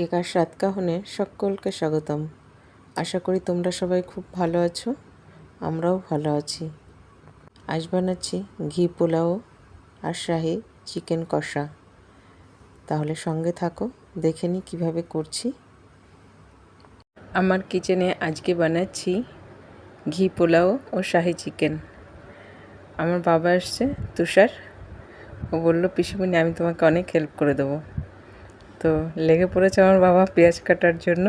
কেকার সাতকাহনে সকলকে স্বাগতম। আশা করি তোমরা সবাই খুব ভালো আছো, আমরাও ভালো আছি। আজ বানাচ্ছি ঘি পোলাও আর শাহি চিকেন কষা। তাহলে সঙ্গে থাকো, দেখে নি কীভাবে করছি। আমার কিচেনে আজকে বানাচ্ছি ঘি পোলাও ও শাহি চিকেন। আমার বাবা আসছে তুষার। ও বলল, পিসিমণি, আমি তোমাকে অনেক হেল্প করে দেবো। তো লেগে পড়েছে আমার বাবা পেঁয়াজ কাটার জন্য।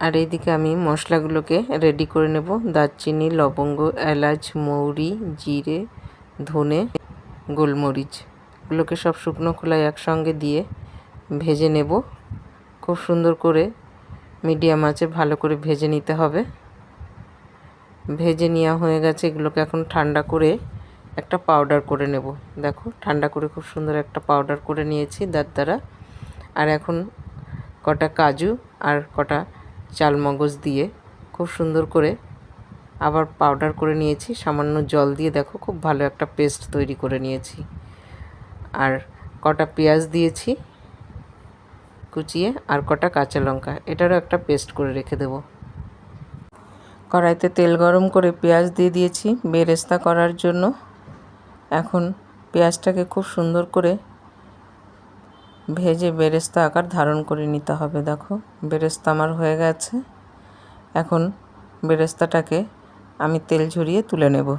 আর এইদিকে আমি মশলাগুলোকে রেডি করে নেব। দারচিনি, লবঙ্গ, এলাচ, মৌরি, জিরে, ধনে, গোলমরিচ। এগুলোকে সব শুকনো খোলায় একসঙ্গে দিয়ে ভেজে নেব। খুব সুন্দর করে মিডিয়াম আঁচে ভালো করে ভেজে নিতে হবে। ভেজে নেওয়া হয়ে গেছে। এগুলোকে এখন ঠান্ডা করে একটা পাউডার করে নেব। দেখো, ঠান্ডা করে খুব সুন্দর একটা পাউডার করে নিয়েছি দাঁত দ্বারা। আর এখন কটা কাজু আর কটা চালমগজ দিয়ে খুব সুন্দর করে আবার পাউডার করে নিয়েছি। সামান্য জল দিয়ে দেখো, খুব ভালো একটা পেস্ট তৈরি করে নিয়েছি। আর কটা পেঁয়াজ দিয়েছি কুচিয়ে আর কটা কাঁচা লঙ্কা, এটারও একটা পেস্ট করে রেখে দেবো। কড়াইতে তেল গরম করে পেঁয়াজ দিয়ে দিয়েছি। বেরেস্তা করার জন্য এখন পেঁয়াজটাকে খুব সুন্দর করে ভেজে বেরেস্তা আকার ধারণ করে নিতে হবে, দেখো। বেরেস্তা আমার হয়ে গেছে। এখন বেরেস্তাটাকে আমি তেল ঝরিয়ে তুলে নেব।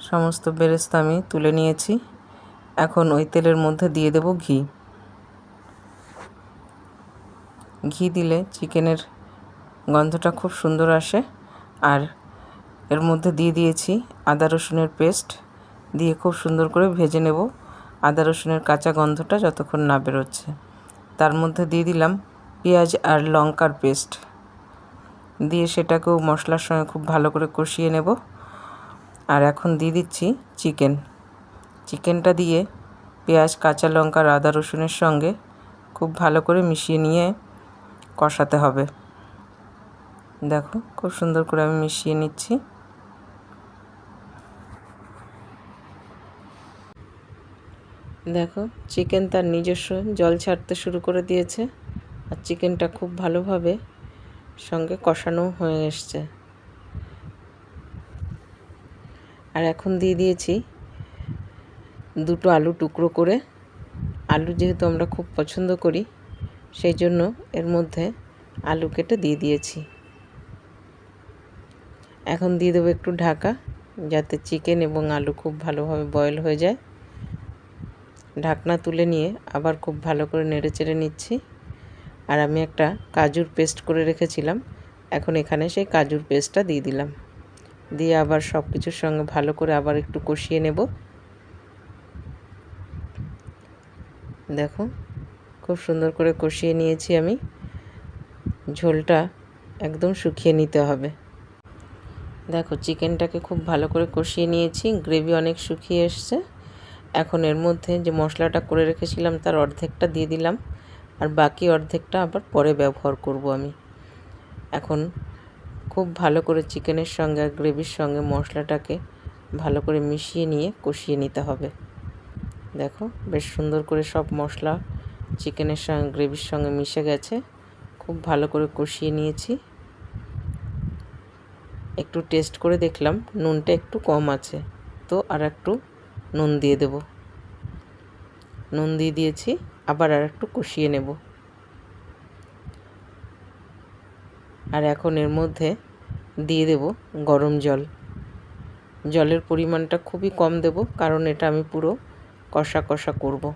সমস্ত বেরেস্তা আমি তুলে নিয়েছি। এখন ওই তেলের মধ্যে দিয়ে দেব ঘি। ঘি দিলে চিকেনের গন্ধটা খুব সুন্দর আসে। আর এর মধ্যে দিয়ে দিয়েছি আদা রসুনের পেস্ট। দিয়ে খুব সুন্দর করে ভেজে নেব। আদা রসুনের কাঁচা গন্ধটা যতক্ষণ না বেরোচ্ছে। তার মধ্যে দিয়ে দিলাম পেঁয়াজ আর লঙ্কার পেস্ট। দিয়ে সেটাকেও মশলার সঙ্গে খুব ভালো করে কষিয়ে নেব। আর এখন দিয়ে দিচ্ছি চিকেন। চিকেনটা দিয়ে পেঁয়াজ, কাঁচা লঙ্কার আদা রসুনের সঙ্গে খুব ভালো করে মিশিয়ে নিয়ে কষাতে হবে। দেখো, খুব সুন্দর করে আমি মিশিয়ে নিচ্ছি। দেখো চিকেন তার নিজস্ব জল ছাড়তে শুরু করে দিয়েছে, আর চিকেনটা খুব ভালোভাবে সঙ্গে কষানো হয়ে এসছে। আর এখন দিয়ে দিয়েছি দুটো আলু টুকরো করে। আলু যেহেতু আমরা খুব পছন্দ করি, সেই জন্য এর মধ্যে আলু কেটে দিয়ে দিয়েছি। এখন দিয়ে দেবো একটু ঢাকা, যাতে চিকেন এবং আলু খুব ভালোভাবে বয়েল হয়ে যায়। ঢাকনা তুলে নিয়ে আবার খুব ভালো করে নেড়ে চেড়ে নিচ্ছি। আর আমি একটা কাজুর পেস্ট করে রেখেছিলাম, এখন এখানে সেই কাজুর পেস্টটা দিয়ে দিলাম। দিয়ে আবার সব কিছুর সঙ্গে ভালো করে আবার একটু কষিয়ে নেব। দেখো, খুব সুন্দর করে কষিয়ে নিয়েছি আমি। ঝোলটা একদম শুকিয়ে নিতে হবে। দেখো, চিকেনটাকে খুব ভালো করে কষিয়ে নিয়েছি, গ্রেভি অনেক শুকিয়ে এসছে। এখন এর মধ্যে যে মশলাটা করে রেখেছিলাম, তার অর্ধেকটা দিয়ে দিলাম, আর বাকি অর্ধেকটা আবার পরে ব্যবহার করব আমি। এখন খুব ভালো করে চিকেনের সঙ্গে আর গ্রেভির সঙ্গে মশলাটাকে ভালো করে মিশিয়ে নিয়ে কষিয়ে নিতে হবে। দেখো, বেশ সুন্দর করে সব মশলা চিকেনের সঙ্গে, গ্রেভির সঙ্গে মিশে গেছে। খুব ভালো করে কষিয়ে নিয়েছি। একটু টেস্ট করে দেখলাম, নুনটা একটু কম আছে। তো আর একটু নুন দিয়ে দেব। নুন দিয়ে দিয়েছি, আবার আর একটু কষিয়ে নেব। আর এখন এর মধ্যে দিয়ে দেব গরম জল। জলের পরিমাণটা খুবই কম দেব, কারণ এটা আমি পুরো কষা কষা করব।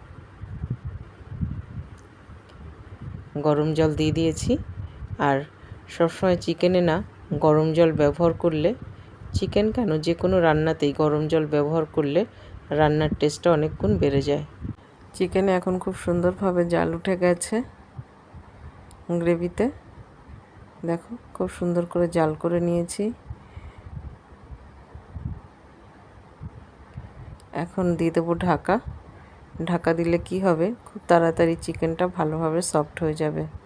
গরম জল দিয়ে দিয়েছি। আর সবসময় চিকেনে না গরম জল ব্যবহার করলে চিকেন কেন? যে কোনো রান্নাতেই গরম জল ব্যবহার করলে রান্নার টেস্টটা অনেক গুণ বেড়ে যায়। চিকেনে এখন খুব সুন্দরভাবে জাল উঠে গেছে গ্রেভিতে। দেখো, খুব সুন্দর করে জাল করে নিয়েছি। এখন দিয়ে দেবো ঢাকা। ঢাকা দিলে কি হবে? খুব তাড়াতাড়ি চিকেনটা ভালোভাবে সফট হয়ে যাবে।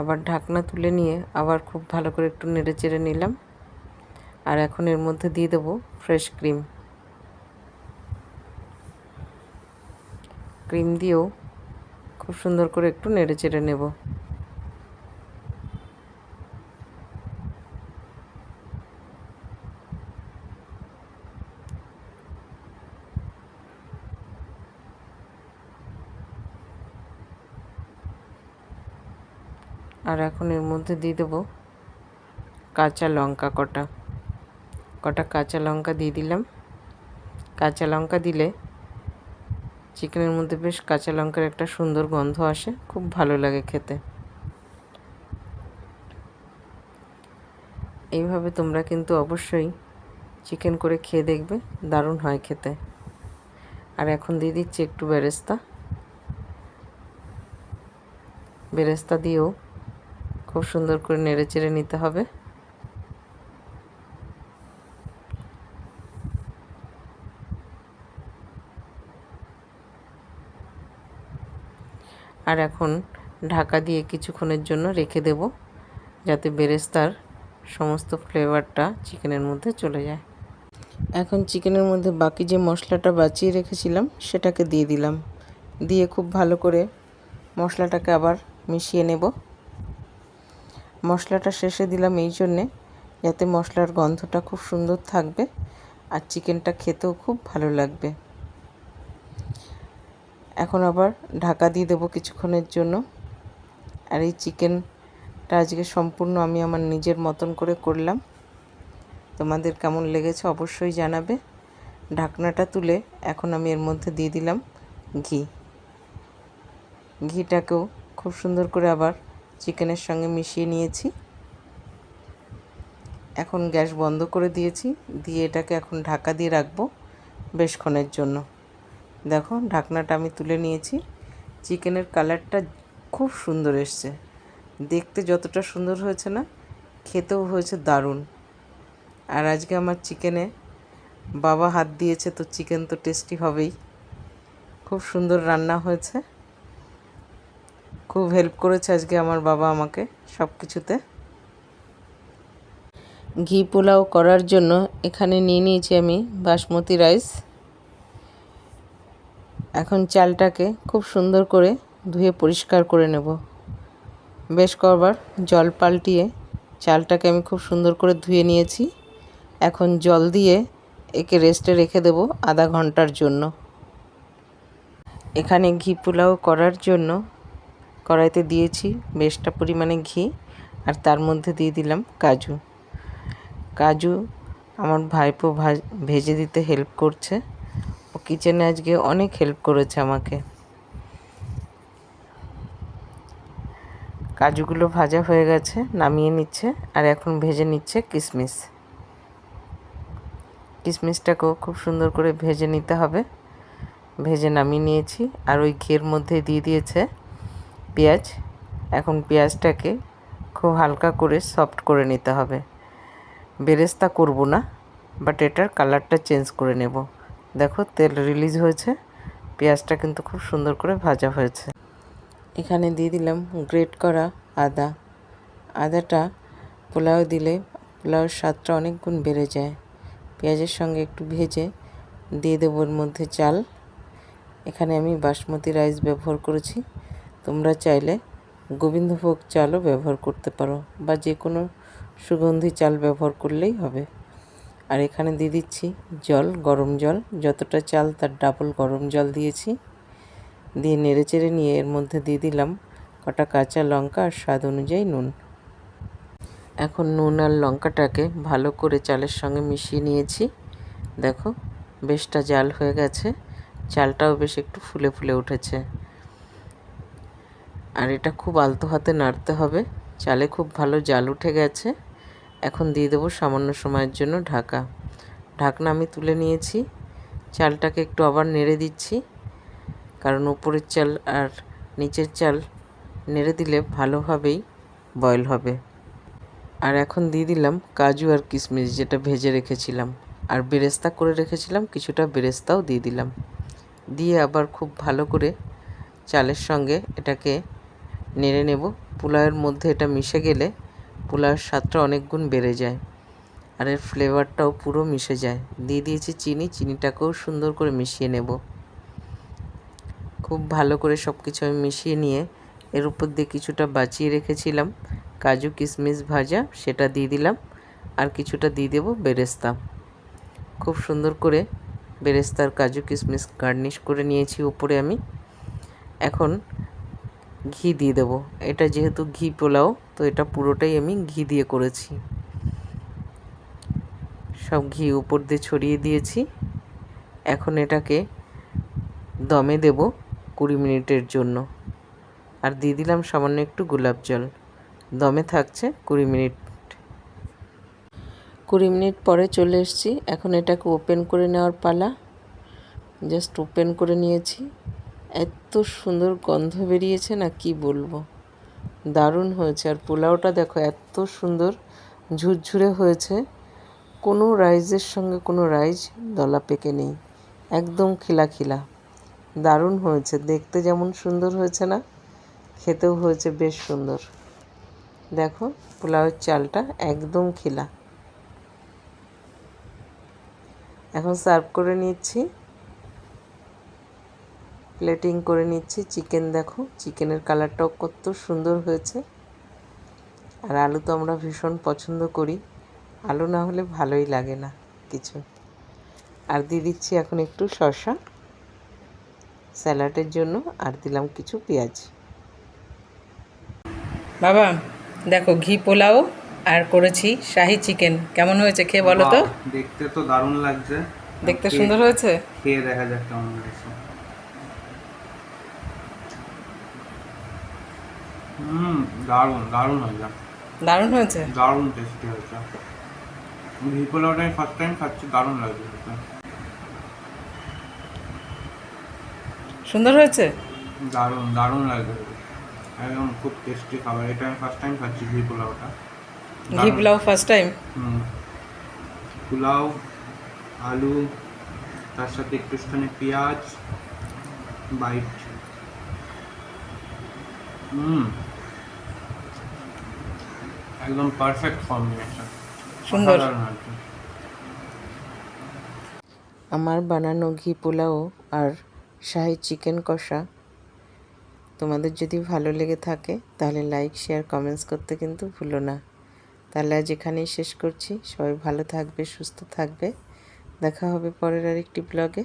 আবার ঢাকনা তুলে নিয়ে আবার খুব ভালো করে একটু নেড়ে চেড়ে নিলাম। আর এখন এর মধ্যে দিয়ে দেবো ফ্রেশ ক্রিম ক্রিম দিয়েও খুব সুন্দর করে একটু নেড়ে চেড়ে নেব। আর এখন এর মধ্যে দিয়ে দেবো কাঁচা লঙ্কা কটা। কটা কাঁচা লঙ্কা দিয়ে দিলাম। কাঁচা লঙ্কা দিলে চিকেনের মধ্যে বেশ কাঁচা লঙ্কার একটা সুন্দর গন্ধ আসে, খুব ভালো লাগে খেতে। এইভাবে তোমরা কিন্তু অবশ্যই চিকেন করে খেয়ে দেখবে, দারুণ হয় খেতে। আর এখন দিয়ে দিচ্ছি একটু বেরেস্তা। বেরেস্তা দিয়েও খুব সুন্দর করে নেড়ে চেড়ে নিতে হবে। আর এখন ঢাকা দিয়ে কিছুক্ষণের জন্য রেখে দেব, যাতে বেরেস্তার সমস্ত ফ্লেভারটা চিকেনের মধ্যে চলে যায়। এখন চিকেনের মধ্যে বাকি যে মশলাটা বাঁচিয়ে রেখেছিলাম, সেটাকে দিয়ে দিলাম। দিয়ে খুব ভালো করে মশলাটাকে আবার মিশিয়ে নেব। মশলাটা শেষে দিলাম এই জন্যে, যাতে মশলার গন্ধটা খুব সুন্দর থাকবে আর চিকেনটা খেতেও খুব ভালো লাগবে। এখন আবার ঢাকা দিয়ে দেবো কিছুক্ষণের জন্য। আর এই চিকেনটা আজকে সম্পূর্ণ আমি আমার নিজের মতন করে করলাম। তোমাদের কেমন লেগেছে অবশ্যই জানাবে। ঢাকনাটা তুলে এখন আমি এর মধ্যে দিয়ে দিলাম ঘি। ঘিটাকেও খুব সুন্দর করে আবার চিকেনের সঙ্গে মিশিয়ে নিয়েছি। এখন গ্যাস বন্ধ করে দিয়েছি। দিয়ে এটাকে এখন ঢাকা দিয়ে রাখব বেশক্ষণের জন্য। দেখো, ঢাকনাটা আমি তুলে নিয়েছি। চিকেনের কালারটা খুব সুন্দর এসছে। দেখতে যতটা সুন্দর হয়েছে না, খেতেও হয়েছে দারুণ। আর আজকে আমার চিকেনে বাবা হাত দিয়েছে, তো চিকেন তো টেস্টি হবেই। খুব সুন্দর রান্না হয়েছে। খুব হেল্প করেছে আজকে আমার বাবা আমাকে সব কিছুতে ঘি পোলাও করার জন্য এখানে নিয়ে নিয়েছি আমি বাসমতি রাইস এখন চালটাকে খুব সুন্দর করে ধুয়ে পরিষ্কার করে নেব। বেশ কবার জল পাল্টিয়ে চালটাকে আমি খুব সুন্দর করে ধুয়ে নিয়েছি। এখন জল দিয়ে একে রেস্টে রেখে দেব আধা ঘণ্টার জন্য। এখানে ঘি পোলাও করার জন্য কড়াইতে দিয়েছি বেশটা পরিমাণে ঘি আর তার মধ্যে দিয়ে দিলাম কাজু। কাজু আমার ভাইপো ভেজে দিতে হেল্প করছে। ও কিচেনে আজকে অনেক হেল্প করেছে আমাকে। কাজুগুলো ভাজা হয়ে গেছে, নামিয়ে নিচ্ছে আর এখন ভেজে নিচ্ছে কিশমিশ কিশমিশটাকেও খুব সুন্দর করে ভেজে নিতে হবে। ভেজে নামিয়ে নিয়েছি আর ওই ঘিয়ের মধ্যে দিয়ে দিয়েছে পেঁয়াজ। এখন পেঁয়াজটাকে খুব হালকা করে সফট করে নিতে হবে। বেরেস্তা করব না বাট এটার কালারটা চেঞ্জ করে নেব। দেখো তেল রিলিজ হয়েছে, পেঁয়াজটা কিন্তু খুব সুন্দর করে ভাজা হয়েছে। এখানে দিয়ে দিলাম গ্রেট করা আদা। আদাটা পোলাও দিলে পোলাওয়ের স্বাদটা অনেক গুণ বেড়ে যায়। পেঁয়াজের সঙ্গে একটু ভেজে দিয়ে দেবো মধ্যে চাল। এখানে আমি বাসমতি রাইস ব্যবহার করেছি। তোমরা চাইলে গোবিন্দভোগ চালও ব্যবহার করতে পারো বা যে কোনো সুগন্ধি চাল ব্যবহার করলেই হবে। আর এখানে দিয়ে দিচ্ছি জল, গরম জল। যতটা চাল তার ডাবল গরম জল দিয়েছি। দিয়ে নেড়ে চেড়ে নিয়ে এর মধ্যে দিয়ে দিলাম কটা কাঁচা লঙ্কা আর স্বাদ অনুযায়ী নুন। এখন নুন আর লঙ্কাটাকে ভালো করে চালের সঙ্গে মিশিয়ে নিয়েছি। দেখো, বেশটা জাল হয়ে গেছে। চালটাও বেশ একটু ফুলে ফুলে উঠেছে। আর এটা খুব আলতো হাতে নাড়তে হবে। চালে খুব ভালো জাল উঠে গেছে। এখন দিয়ে দেবো সামান্য সময়ের জন্য ঢাকা। ঢাকনা আমি তুলে নিয়েছি। চালটাকে একটু আবার নেড়ে দিচ্ছি। কারণ উপরের চাল আর নিচের চাল নেড়ে দিলে ভালোভাবেই বয়ল হবে। আর এখন দিয়ে দিলাম কাজু আর কিশমিশ যেটা ভেজে রেখেছিলাম। আর বেরেস্তা করে রেখেছিলাম, কিছুটা বেরেস্তাও দিয়ে দিলাম। দিয়ে আবার খুব ভালো করে চালের সঙ্গে এটাকে নেড়ে নেব। পোলাওয়ের মধ্যে এটা মিশে গেলে পোলাওয়ের স্বাদটা অনেক গুণ বেড়ে যায়। আর এর ফ্লেভারটাও পুরো মিশে যায়। দিয়ে দিয়েছি চিনি। চিনিটাকেও সুন্দর করে মিশিয়ে নেব। খুব ভালো করে সব কিছু আমি মিশিয়ে নিয়ে এর উপর দিয়ে কিছুটা বাঁচিয়ে রেখেছিলাম। কাজু কিশমিশ ভাজা, সেটা দিয়ে দিলাম। আর কিছুটা দিয়ে দেবো বেরেস্তা। খুব সুন্দর করে বেরেস্তার কাজু কিশমিশ গার্নিশ করে নিয়েছি উপরে আমি। এখন ঘি দিয়ে দেবো। এটা যেহেতু ঘি পোলাও, তো এটা পুরোটাই আমি ঘি দিয়ে করেছি। সব ঘি উপর দিয়ে ছড়িয়ে দিয়েছি। এখন এটাকে দমে দেব কুড়ি মিনিটের জন্য। আর দিয়ে দিলাম সামান্য একটু গোলাপ জল। দমে থাকছে কুড়ি মিনিট। কুড়ি মিনিট পরে চলে এসেছি। এখন এটাকে ওপেন করে নেওয়ার পালা। জাস্ট ওপেন করে নিয়েছি। এত সুন্দর গন্ধ বেরিয়েছে না কি বলব? দারুণ হয়েছে। আর পোলাওটা দেখো, এত সুন্দর ঝুরঝুরে হয়েছে। কোনো রাইজের সঙ্গে কোনো রাইজ দলা পেকে নেই। একদম খিলা খিলা। দারুণ হয়েছে। দেখতে যেমন সুন্দর হয়েছে না, খেতেও হয়েছে বেশ সুন্দর। দেখো, পোলাওয়ের চালটা একদম খিলা। এখন সার্ভ করে নিচ্ছি। প্লেটিং করে নিচ্ছি। চিকেন দেখো চিকেনের কালারটাও কত সুন্দর হয়েছে। আর আলু তো আমরা ভীষণ পছন্দ করি। আলু না হলে ভালোই লাগে না কিছু। আর দিয়ে দিচ্ছি এখন একটু শসা। স্যালাডের জন্য আর দিলাম কিছু পেঁয়াজ। বাবা দেখো ঘি পোলাও আর করেছি শাহি চিকেন কেমন হয়েছে খেয়ে বলো তো? দেখতে তো দারুণ লাগছে। দেখতে সুন্দর হয়েছে? খেয়ে দেখা যাক কেমন লাগছে হুম দারুণ দারুণ হয়েছে দারুণ হয়েছে? দারুণ টেস্টি হয়েছে। ঘি পোলাওটা ফার্স্ট টাইম খাচ্ছি দারুণ লাগছে সুন্দর হয়েছে? দারুণ দারুণ লাগছে একদম খুব টেস্টি খাবার এটা আমি ফার্স্ট টাইম খাচ্ছি ঘি পোলাওটা। ঘি পোলাও ফার্স্ট টাইম হুম। পোলাও আলু তার সাথে একটুখানি পেঁয়াজ বাইট হুম। একদম পারফেক্ট কম্বিনেশন সুন্দর। আমার বানানো ঘি পোলাও আর শাহি চিকেন কষা তোমাদের যদি ভালো লেগে থাকে তাহলে লাইক শেয়ার কমেন্টস করতে কিন্তু ভুলো না। তাহলে আজ এখানেই শেষ করছি। সবাই ভালো থাকবে সুস্থ থাকবে। দেখা হবে পরের আরেকটি ব্লগে